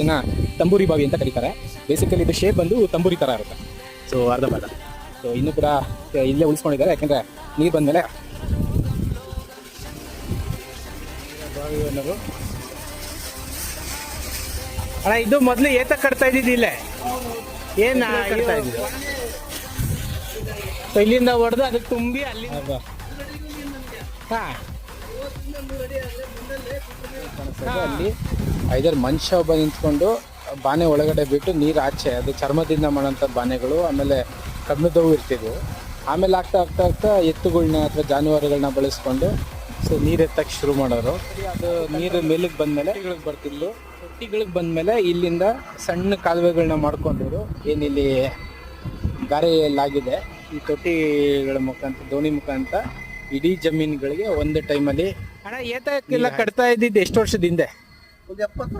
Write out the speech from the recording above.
ಇದನ್ನ ತಂಬೂರಿ ಬಾವಿ ಅಂತ ಕರೀತಾರೆ. ಬೇಸಿಕಲಿ ಇದು ಶೇಪ್ ಬಂದು ತಂಬೂರಿ ತರ ಇರುತ್ತೆ. ಸೊ ಅರ್ಧ ಬರ್ಧ ಸೊ ಇನ್ನೂ ಕೂಡ ಇಲ್ಲೇ ಉಳಿಸ್ಕೊಂಡಿದ್ದಾರೆ. ಯಾಕಂದ್ರೆ ನೀರು ಬಂದಮೇಲೆ ಅಣ್ಣ ಇದು ಮೊದ್ಲು ಏತ ಕಟ್ತಾ ಇದ್ದಿದ್ದು ಇಲ್ಲೇ. ಏನ್ ಕಟ್ತಾ ಇದ್ದಿದ್ದು. ಸೊ ಇಲ್ಲಿಂದ ಹೊಡೆದು ಅದಕ್ಕೆ ತುಂಬಿ ಅಲ್ಲಿ? ಹಾ. ಅಲ್ಲಿ ಐದಾರು ಮನುಷ್ಯ ಒಬ್ಬ ನಿಂತ್ಕೊಂಡು ಬಾನೆ ಒಳಗಡೆ ಬಿಟ್ಟು ನೀರು ಆಚೆ ಅದು ಚರ್ಮದಿಂದ ಮಾಡೋಂಥ ಬಾನೆಗಳು ಆಮೇಲೆ ಕಬ್ಬಿಣದವು ಇರ್ತಿದ್ವು. ಆಮೇಲೆ ಆಗ್ತಾ ಆಗ್ತಾ ಆಗ್ತಾ ಎತ್ತುಗಳನ್ನ ಅಥವಾ ಜಾನುವಾರುಗಳನ್ನ ಬಳಸ್ಕೊಂಡು ಸೊ ನೀರು ಎತ್ತಕ್ಕೆ ಶುರು ಮಾಡೋರು. ಅದು ನೀರು ಮೇಲಕ್ಕೆ ಬಂದಮೇಲೆ ತೊಟ್ಟಿಗಳಿಗೆ ಬರ್ತಿದ್ಲು. ತೊಟ್ಟಿಗಳಿಗೆ ಬಂದಮೇಲೆ ಇಲ್ಲಿಂದ ಸಣ್ಣ ಕಾಲುವೆಗಳನ್ನ ಮಾಡ್ಕೊಂಡವರು ಏನಿಲ್ಲಿ ಗಾರೆಯಲ್ಲಾಗಿದೆ. ಈ ತೊಟ್ಟಿಗಳ ಮುಖಾಂತರ ದೋಣಿ ಮುಖಾಂತರ ಇಡೀ ಜಮೀನುಗಳಿಗೆ ಒಂದು ಟೈಮಲ್ಲಿ ಹಣ ಏತಕ್ಕೆಲ್ಲ ಕಟ್ತಾ ಇದ್ದಿದ್ದು ಎಷ್ಟು ವರ್ಷದ ಹಿಂದೆ? ಎಪ್ಪತ್ತು